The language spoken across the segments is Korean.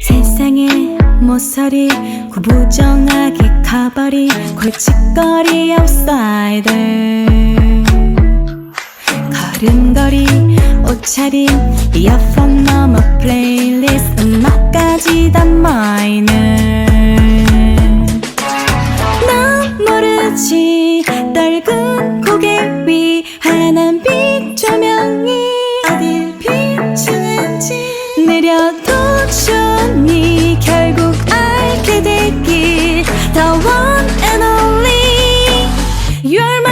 세상의 모서리 구부정하게 가버린 골칫거리 아웃사이더 걸음걸이 옷차림 이어폰 넘어 플레이리스트 음악까지 다마 You're my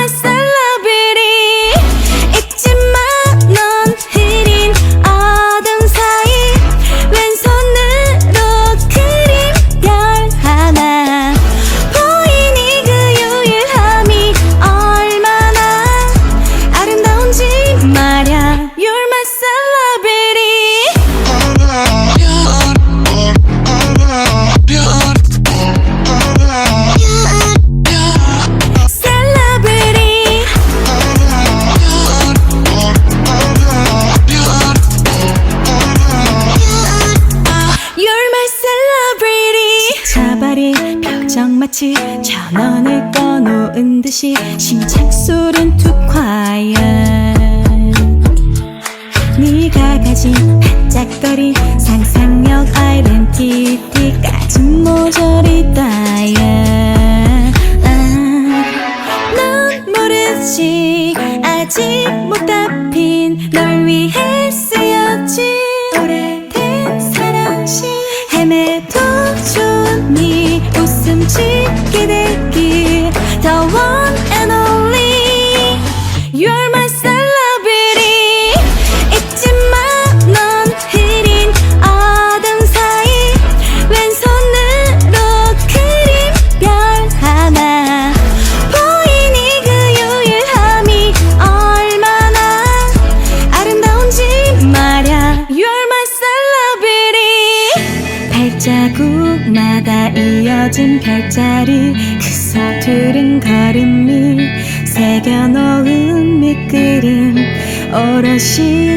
마치 천원을 꺼놓은 듯이 심장 소린 툭 quiet 네가 가진 반짝거린 상상력 아이덴티티까지 모조리 다야 아, 넌 모르지. 아직 못 답힌 널 위해 쓰였지 오래된 사랑시 헤매도 지 발자국마다 이어진 별자리 그 서투른 걸음을 새겨놓은 밑그림 오롯이